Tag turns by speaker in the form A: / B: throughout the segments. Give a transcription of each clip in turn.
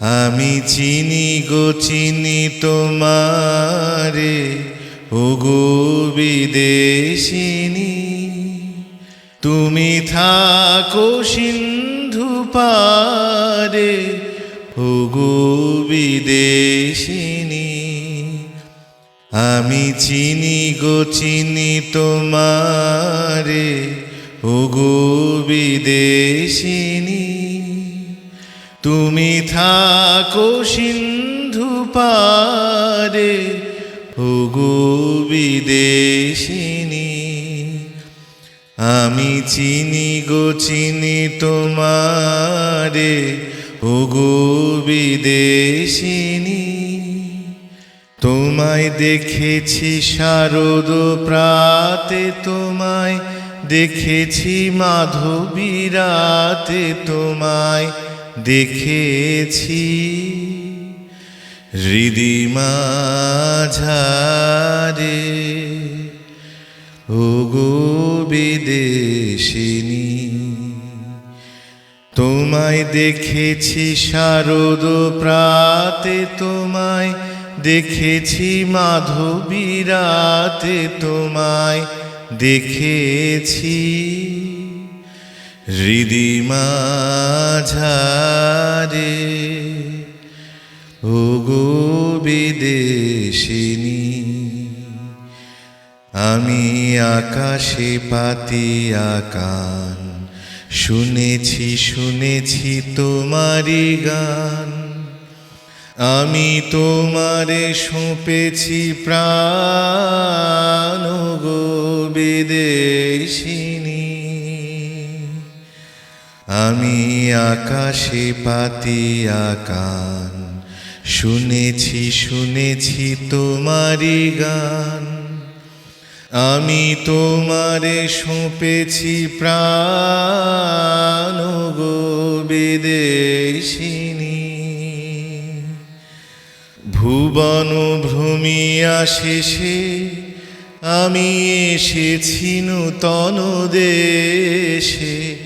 A: আমি চিনি গো, চিনি তোমারে। ওগো বিদেশিনী, তুমি থাকো সিন্ধু পারে। ওগো বিদেশিনী, আমি চিনি গো, চিনি তোমারে। ওগো বিদেশিনী তুমি থাকো সিন্ধু পারে, ওগো বিদেশিনী। আমি চিনি গো, চিনি তোমারে, ওগো বিদেশিনী। তোমায় দেখেছি শারদ প্রাতে, তোমায় দেখেছি মাধবী রাতে, তোমায় দেখেছি হৃদিমাঝারে ওগো বিদেশিনী তোমায় দেখেছি শারদ প্রাতে তোমায় দেখেছি মাধবী রাতে তোমায় দেখেছি হৃদিমাঝারে ওগো বিদেশিনী, আমি আকাশে পাতি আকান, শুনেছি শুনেছি তোমারি গান। আমি তোমারে সঁপেছি প্রাণ গো বিদেশিনী। আমি আকাশে পাতি আকান, শুনেছি শুনেছি তোমারি গান। আমি তোমারে সঁপেছি প্রাণ গো বিদেশিনী। ভুবন ভ্রমিয়া শেষে আমি এসেছি নূতন দেশে।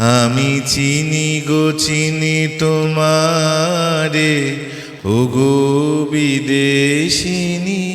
A: আমি চিনি গো চিনি তোমারে। ও গো বিদেশিনী